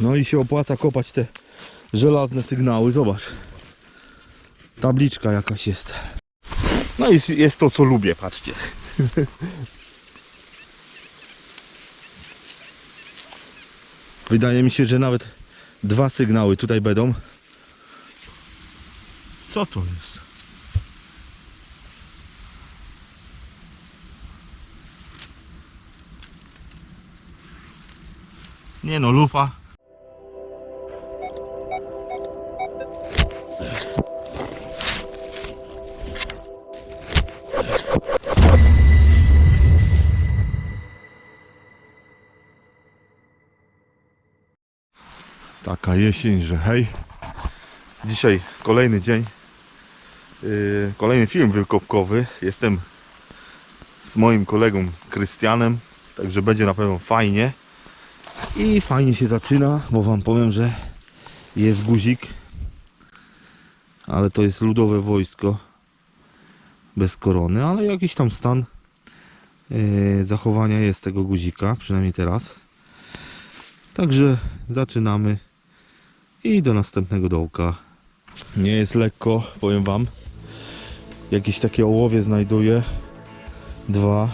No i się opłaca kopać te żelazne sygnały. Zobacz. Tabliczka jakaś jest. No i jest to co lubię, patrzcie. Wydaje mi się, że nawet dwa sygnały tutaj będą. Co to jest? Nie no, lufa. Taka jesień, że hej. Dzisiaj kolejny dzień. Yy, kolejny film wykopkowy. Jestem z moim kolegą Krystianem. Także będzie na pewno fajnie. I fajnie się zaczyna, bo wam powiem, że jest guzik. Ale to jest ludowe wojsko. Bez korony, ale jakiś tam stan yy, zachowania jest tego guzika, przynajmniej teraz. Także zaczynamy i do następnego dołka. Nie jest lekko, powiem wam. Jakieś takie ołowie znajduję. Dwa.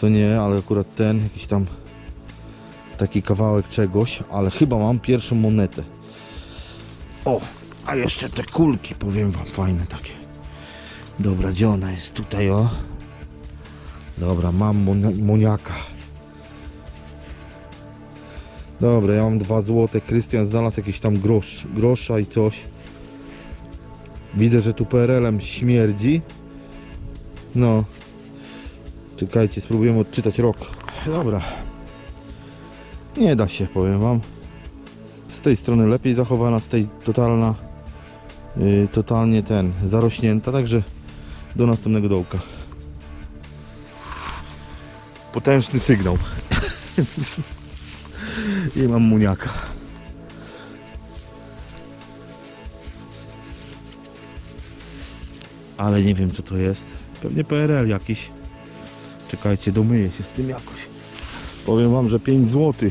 To nie, ale akurat ten, jakiś tam taki kawałek czegoś, ale chyba mam pierwszą monetę. O, a jeszcze te kulki, powiem wam, fajne takie. Dobra, gdzie ona jest? Tutaj, o. Dobra, mam mon- moniaka. Dobra, ja mam dwa złote. Krystian znalazł jakiś tam grosz, grosza i coś. Widzę, że tu PRL-em śmierdzi. No. Czekajcie, spróbujemy odczytać rok. Dobra. Nie da się, powiem wam. Z tej strony lepiej zachowana, z tej totalna. Yy, totalnie ten, zarośnięta, także do następnego dołka. Potężny sygnał. I mam muniaka. Ale nie wiem co to jest. Pewnie PRL jakiś. Czekajcie, domyję się z tym jakoś. Powiem wam, że 5 zł.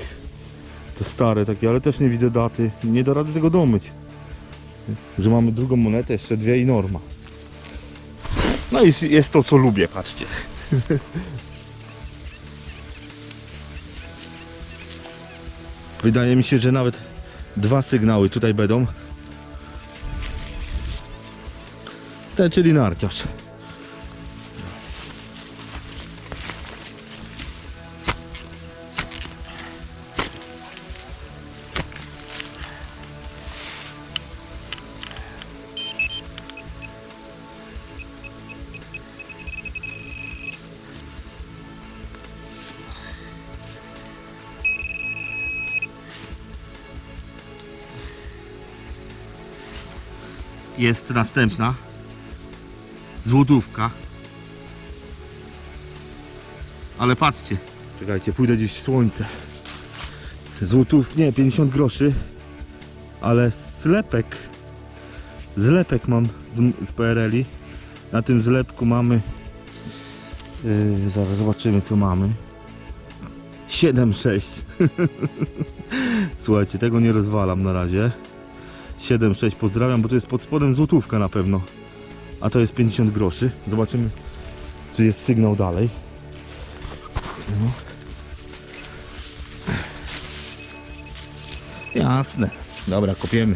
To stare takie, ale też nie widzę daty. Nie da rady tego domyć. Że mamy drugą monetę, jeszcze dwie i norma. No i jest to co lubię, patrzcie. Wydaje mi się, że nawet dwa sygnały tutaj będą. Te, czyli narciarz. Jest następna. Złotówka. Ale patrzcie. Czekajcie, pójdę gdzieś w słońce. Złotów, nie, 50 groszy. Ale zlepek. Zlepek mam z, z PRL-i. Na tym zlepku mamy. Yy, zaraz zobaczymy co mamy. 7,6. Słuchajcie, tego nie rozwalam na razie. 7,6 pozdrawiam, bo to jest pod spodem złotówka na pewno. A to jest 50 groszy. Zobaczymy, czy jest sygnał dalej. No. Jasne. Dobra, kopiemy.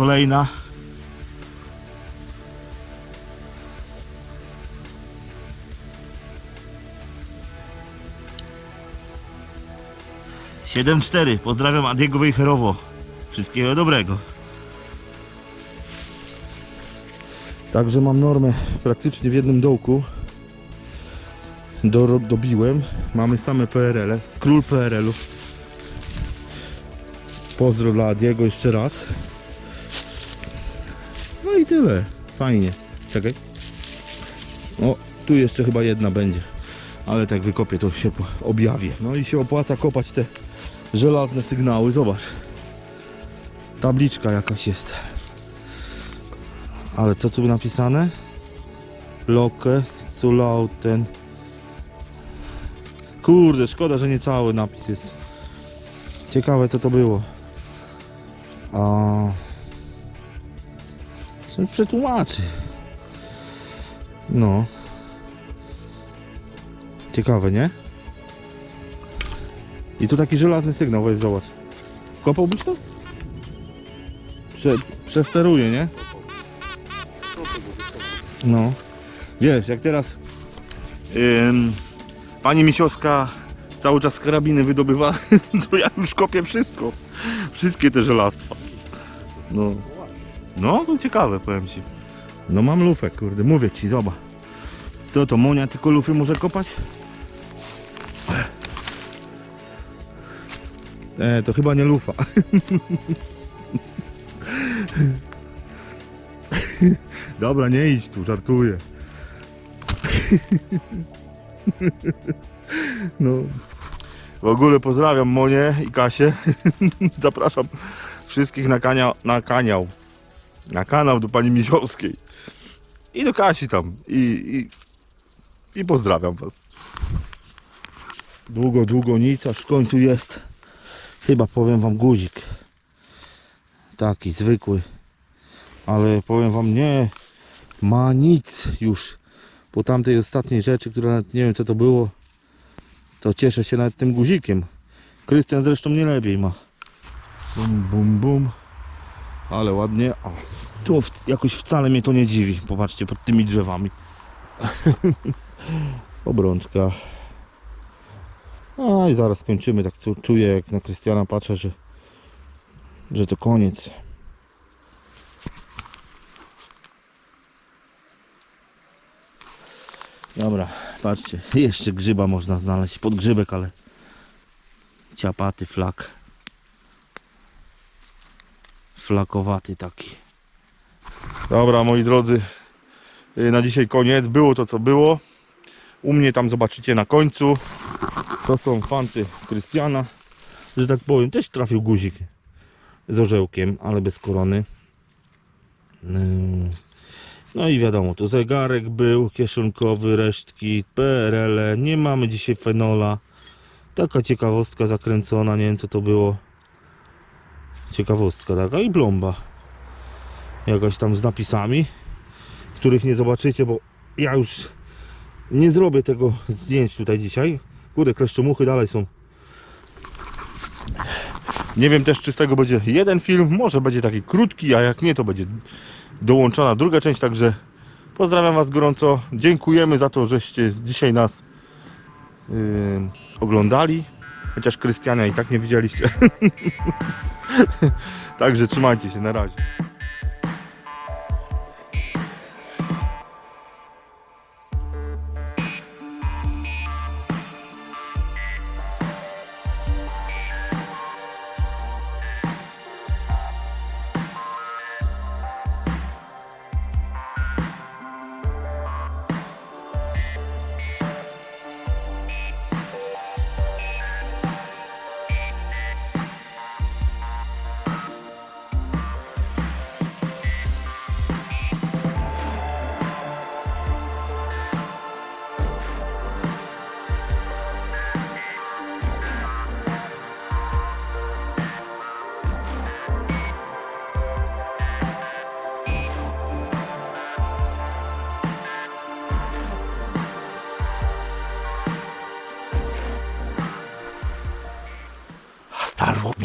Kolejna. Siedem cztery. Pozdrawiam Adiego Wejherowo. Wszystkiego dobrego. Także mam normę praktycznie w jednym dołku. Do, dobiłem. Mamy same PRL. -e. Król PRL-u. Pozdro dla Adiego jeszcze raz. Tyle. Fajnie. Czekaj. O, tu jeszcze chyba jedna będzie. Ale tak wykopię, to się objawię. No i się opłaca kopać te żelazne sygnały. Zobacz. Tabliczka jakaś jest. Ale co tu napisane? Locke, Zulauten. Kurde, szkoda, że nie cały napis jest. Ciekawe co to było. A... Co przetłumaczy? No. Ciekawe, nie? I tu taki żelazny sygnał, weź zobacz. Kopałbyś to? Prze, przesteruje, nie? No. Wiesz, jak teraz pani Misiowska cały czas karabiny wydobywa, to ja już kopię wszystko. Wszystkie te żelastwa. No. No, to ciekawe, powiem ci. No mam lufę, kurde, mówię ci, zobacz. Co to, Monia tylko lufy może kopać? E, to chyba nie lufa. Dobra, nie idź tu, żartuję. No. W ogóle pozdrawiam Monię i Kasię. Zapraszam wszystkich na, kania, na kaniał. Na kanał do pani Misiowskiej. I do Kasi tam. I, i, i pozdrawiam was. Długo, długo nic, aż w końcu jest. Chyba powiem wam guzik. Taki zwykły. Ale powiem wam nie ma nic już. Po tamtej ostatniej rzeczy, która nawet nie wiem co to było. To cieszę się nawet tym guzikiem. Krystian zresztą nie lepiej ma. Bum, bum, bum. Ale ładnie. O, tu w, jakoś wcale mnie to nie dziwi. Popatrzcie, pod tymi drzewami. Obrączka. A i zaraz skończymy. Tak czuję, jak na Krystiana patrzę, że, że to koniec. Dobra, patrzcie. Jeszcze grzyba można znaleźć. Podgrzybek, ale ciapaty, flak. Flakowaty taki. Dobra, moi drodzy. y, Na dzisiaj koniec. Było to, co było. U mnie tam zobaczycie na końcu. To są fanty Krystiana. Że tak powiem, też trafił guzik z orzełkiem, ale bez korony. Ym, No i wiadomo, tu zegarek był kieszonkowy, resztki, PRL. Nie mamy dzisiaj fenola. Taka ciekawostka zakręcona, nie wiem co to było. Ciekawostka taka i plomba. Jakaś tam z napisami, których nie zobaczycie, bo ja już nie zrobię tego zdjęć tutaj dzisiaj. Kurde, kleszczomuchy dalej są. Nie wiem też, czy z tego będzie jeden film, może będzie taki krótki, a jak nie, to będzie dołączona druga część, także pozdrawiam Was gorąco. Dziękujemy za to, żeście dzisiaj nas yy, oglądali. Chociaż Krystiania i tak nie widzieliście. także trzymajcie się, na razie.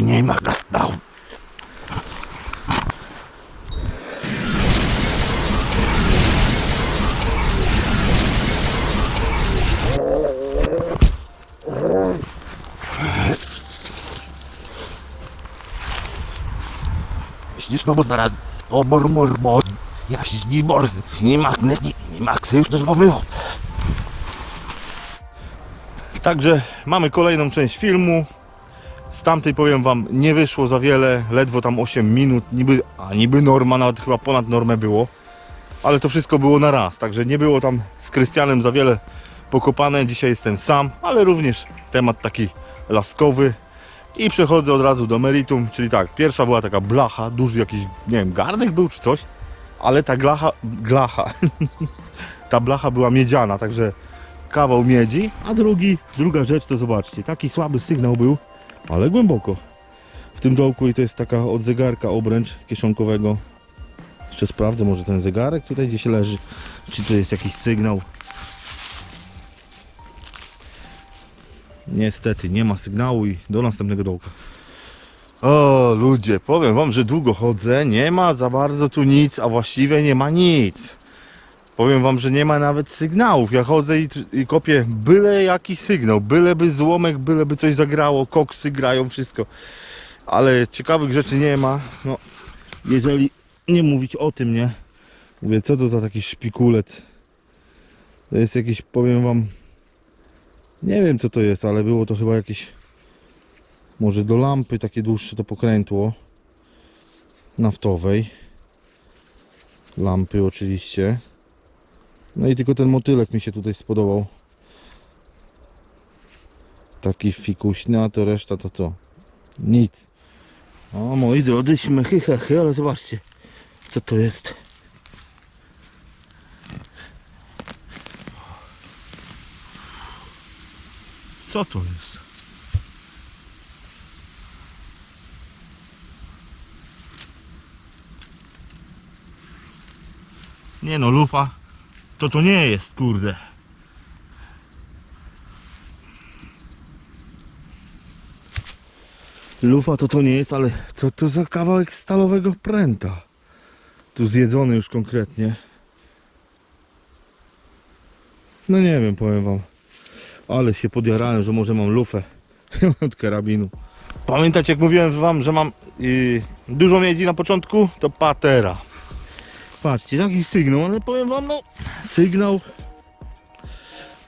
Nie ma gastał. Śnisz, no bo zaraz obor mormon, jaśni morz, nie magnetyk, nie ma ksywność mowy. Także mamy kolejną część filmu. Tamtej powiem wam nie wyszło za wiele, ledwo tam 8 minut, niby, a niby norma, nawet chyba ponad normę było. ale to wszystko było na raz, także nie było tam z Krystianem za wiele pokopane. Dzisiaj jestem sam, ale również temat taki laskowy. I przechodzę od razu do meritum, czyli tak, pierwsza była taka blacha, duży jakiś, nie wiem, garnek był czy coś, ale ta glacha, glacha, ta blacha była miedziana, także kawał miedzi, a drugi, druga rzecz to zobaczcie, taki słaby sygnał był, ale głęboko w tym dołku i to jest taka od zegarka obręcz kieszonkowego. Jeszcze sprawdzę, może ten zegarek tutaj gdzieś leży, czy to jest jakiś sygnał. Niestety nie ma sygnału i do następnego dołka. O ludzie, powiem wam, że długo chodzę, nie ma za bardzo tu nic, a właściwie nie ma nic. Powiem wam, że nie ma nawet sygnałów. Ja chodzę i, i kopię byle jaki sygnał, byleby złomek, byleby coś zagrało, koksy grają, wszystko. Ale ciekawych rzeczy nie ma. No, jeżeli nie mówić o tym, nie? Mówię, co to za taki szpikulet? To jest jakiś, powiem wam, nie wiem co to jest, ale było to chyba jakieś może do lampy takie dłuższe to pokrętło naftowej. Lampy oczywiście. No i tylko ten motylek mi się tutaj spodobał. Taki fikuśny, a to reszta to co? Nic. O moi drodzy, śmiechy, hechy, ale zobaczcie, co to jest. Co to jest? Nie no, lufa to to nie jest, kurde. Lufa to to nie jest, ale co to za kawałek stalowego pręta? Tu zjedzony już konkretnie. No nie wiem, powiem wam. Ale się podjarałem, że może mam lufę od karabinu. Pamiętacie jak mówiłem wam, że mam yy, dużo miedzi na początku? To patera. Patrzcie, taki sygnał, ale powiem wam, no sygnał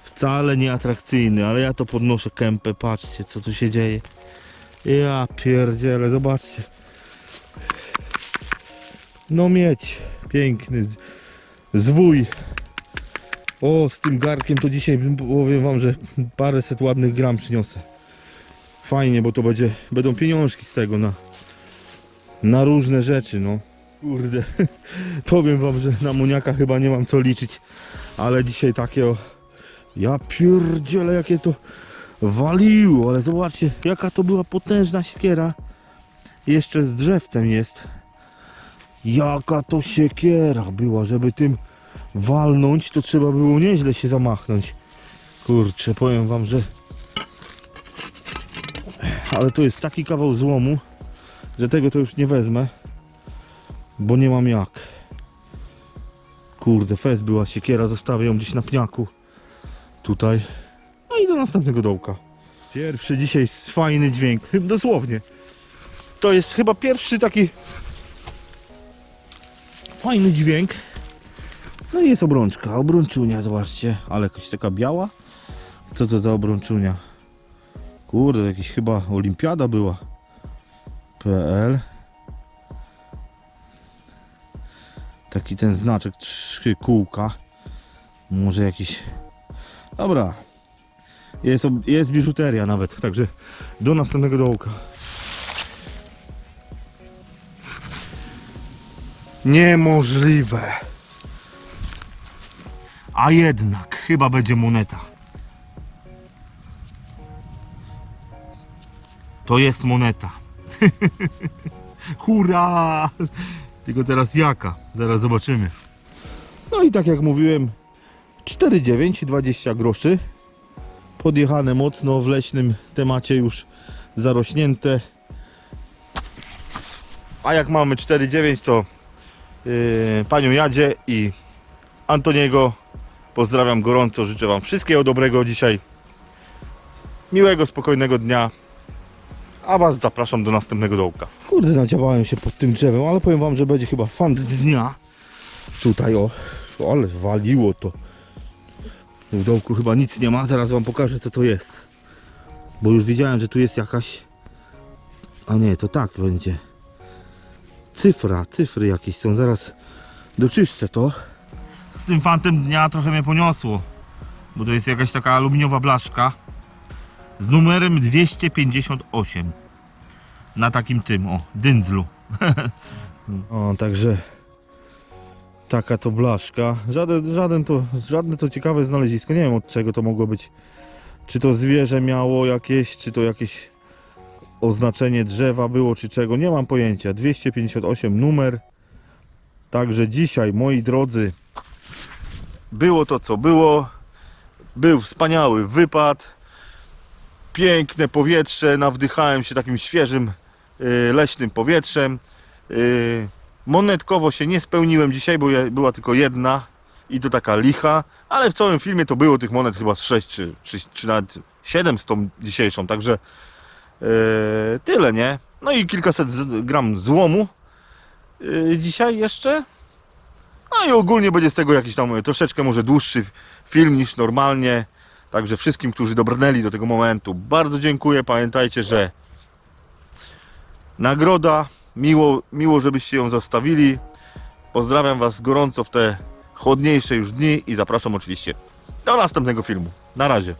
wcale nie atrakcyjny, ale ja to podnoszę kępę, patrzcie co tu się dzieje. Ja pierdzielę, zobaczcie. No mieć, piękny zwój. O, z tym garkiem to dzisiaj powiem wam, że paręset ładnych gram przyniosę. Fajnie, bo to będzie, będą pieniążki z tego na, na różne rzeczy, no. Kurde, powiem wam, że na muniaka chyba nie mam co liczyć, ale dzisiaj takie o... Ja pierdzielę, jakie to waliło, ale zobaczcie, jaka to była potężna siekiera. Jeszcze z drzewcem jest. Jaka to siekiera była, żeby tym walnąć, to trzeba było nieźle się zamachnąć. Kurczę, powiem wam, że... Ale to jest taki kawał złomu, że tego to już nie wezmę. Bo nie mam jak. Kurde, fez była siekiera, zostawię ją gdzieś na pniaku. Tutaj. No i do następnego dołka. Pierwszy dzisiaj fajny dźwięk, dosłownie. To jest chyba pierwszy taki fajny dźwięk. No i jest obrączka, obrączunia, zobaczcie, ale jakaś taka biała. Co to za obrączunia? Kurde, jakiś chyba olimpiada była. PL. Taki ten znaczek, trzy kółka. Może jakiś... Dobra. Jest, jest biżuteria nawet, także do następnego dołka. Niemożliwe. A jednak, chyba będzie moneta. To jest moneta. Hurra! Tylko teraz jaka? Zaraz zobaczymy. No i tak jak mówiłem, 4,9, 20 groszy. Podjechane mocno w leśnym temacie już zarośnięte. A jak mamy 4,9 to yy, panią Jadzie i Antoniego pozdrawiam gorąco. Życzę wam wszystkiego dobrego dzisiaj. Miłego, spokojnego dnia. A was zapraszam do następnego dołka. Kurde, nadziałałem się pod tym drzewem, ale powiem wam, że będzie chyba fan dnia. Tutaj o, ale waliło to. W dołku chyba nic nie ma, zaraz wam pokażę co to jest. Bo już widziałem, że tu jest jakaś... A nie, to tak będzie. Cyfra, cyfry jakieś są, zaraz doczyszczę to. tym fantem dnia trochę mnie poniosło. Bo to jest jakaś taka aluminiowa blaszka z numerem 258 na takim tym, o, dyndzlu. o, także taka to blaszka. Żaden, żaden to, żadne to ciekawe znalezisko. Nie wiem od czego to mogło być. Czy to zwierzę miało jakieś, czy to jakieś oznaczenie drzewa było, czy czego. Nie mam pojęcia. 258 numer. Także dzisiaj, moi drodzy, było to co było. Był wspaniały wypad. Piękne powietrze. Nawdychałem się takim świeżym, y, leśnym powietrzem. Y, Monetkowo się nie spełniłem dzisiaj, bo była tylko jedna i to taka licha, ale w całym filmie to było tych monet chyba z 6 czy, czy, czy nawet 7 z tą dzisiejszą, także e, tyle, nie? No i kilkaset gram złomu dzisiaj jeszcze. No i ogólnie będzie z tego jakiś tam troszeczkę może dłuższy film niż normalnie. Także wszystkim, którzy dobrnęli do tego momentu, bardzo dziękuję. Pamiętajcie, że nagroda, miło, miło żebyście ją zostawili. Pozdrawiam Was gorąco w te chłodniejsze już dni i zapraszam oczywiście do następnego filmu. Na razie.